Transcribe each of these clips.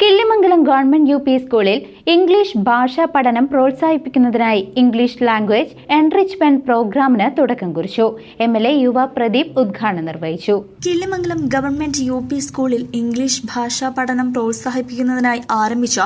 Killimangalam government U P സ്കൂളിൽ English ഭാഷാ പഠനം പ്രോത്സാഹിപ്പിക്കുന്നതിനായി ഇംഗ്ലീഷ് ലാംഗ്വേജ് എൻറിച്ച്മെന്റ് പ്രോഗ്രാമിന് തുടക്കം കുറിച്ചു. എം എൽ എ യുവ പ്രദീപ് ഉദ്ഘാടനം നിർവഹിച്ചു. കിള്ളിമംഗലം ഗവൺമെന്റ് യു പി സ്കൂളിൽ ഇംഗ്ലീഷ് ഭാഷാ പഠനം പ്രോത്സാഹിപ്പിക്കുന്നതിനായി ആരംഭിച്ച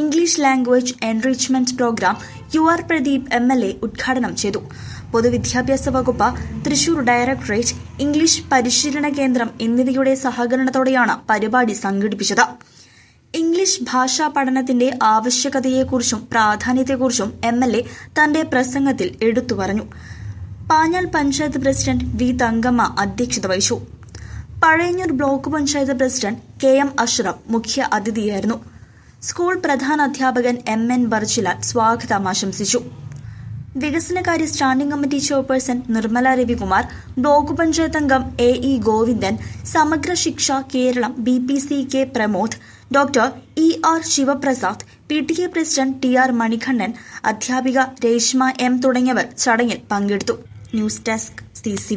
English language enrichment programme U R Pradeep M L A ഉദ്ഘാടനം ചെയ്തു. പൊതുവിദ്യാഭ്യാസ വകുപ്പ് തൃശൂർ ഡയറക്ടറേറ്റ് ഇംഗ്ലീഷ് പരിശീലന കേന്ദ്രം എന്നിവയുടെ സഹകരണത്തോടെയാണ് പരിപാടി സംഘടിപ്പിച്ചത്. ഇംഗ്ലീഷ് ഭാഷാ പഠനത്തിന്റെ ആവശ്യകതയെക്കുറിച്ചും പ്രാധാന്യത്തെക്കുറിച്ചും എം എൽ എ തന്റെ പ്രസംഗത്തിൽ എടുത്തു പറഞ്ഞു. പാഞ്ഞാൽ പഞ്ചായത്ത് പ്രസിഡന്റ് വി തങ്കമ്മ അധ്യക്ഷത വഹിച്ചു. Pazhayannur block panchayat president K M Ashraf മുഖ്യ അതിഥിയായിരുന്നു. സ്കൂൾ പ്രധാന അധ്യാപകൻ എം എൻ ബർജിലാൽ സ്വാഗതം ആശംസിച്ചു. വികസനകാര്യ standing committee chairperson Nirmala Ravikumar block panchayat അംഗം A E Govindan Samagra Shiksha Keralam B P C K Pramod doctor E R Sivaprasad P T A president T R Manikandan അധ്യാപിക Reshma M തുടങ്ങിയവർ ചടങ്ങിൽ പങ്കെടുത്തു. News desk C